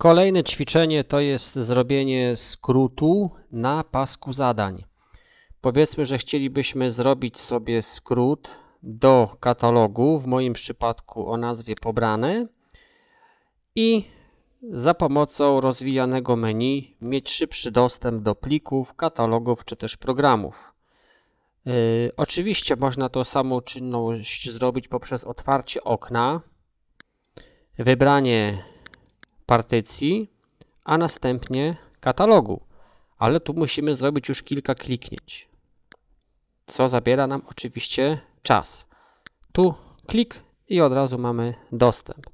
Kolejne ćwiczenie to jest zrobienie skrótu na pasku zadań. Powiedzmy, że chcielibyśmy zrobić sobie skrót do katalogu, w moim przypadku o nazwie pobrane i za pomocą rozwijanego menu mieć szybszy dostęp do plików, katalogów czy też programów. Yy, oczywiście można tą samą czynność zrobić poprzez otwarcie okna, wybranie partycji, a następnie katalogu. Ale tu musimy zrobić już kilka kliknięć, co zabiera nam oczywiście czas. Tu klik i od razu mamy dostęp.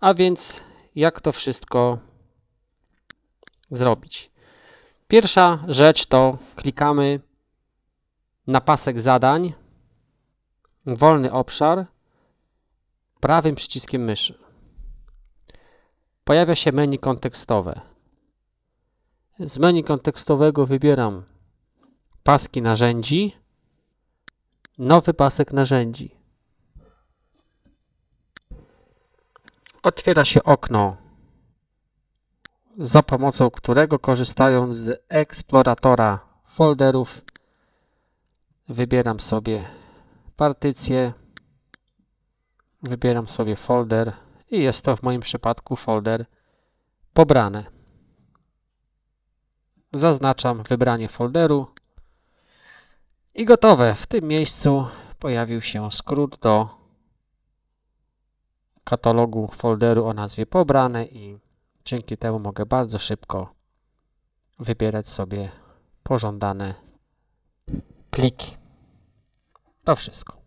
A więc jak to wszystko zrobić? Pierwsza rzecz to klikamy na pasek zadań, wolny obszar, prawym przyciskiem myszy. Pojawia się menu kontekstowe. Z menu kontekstowego wybieram paski narzędzi, nowy pasek narzędzi. Otwiera się okno, za pomocą którego korzystając z eksploratora folderów wybieram sobie partycję, wybieram sobie folder i jest to w moim przypadku folder pobrane. Zaznaczam wybranie folderu i gotowe. W tym miejscu pojawił się skrót do katalogu folderu o nazwie pobrane i dzięki temu mogę bardzo szybko wybierać sobie pożądane pliki. To wszystko.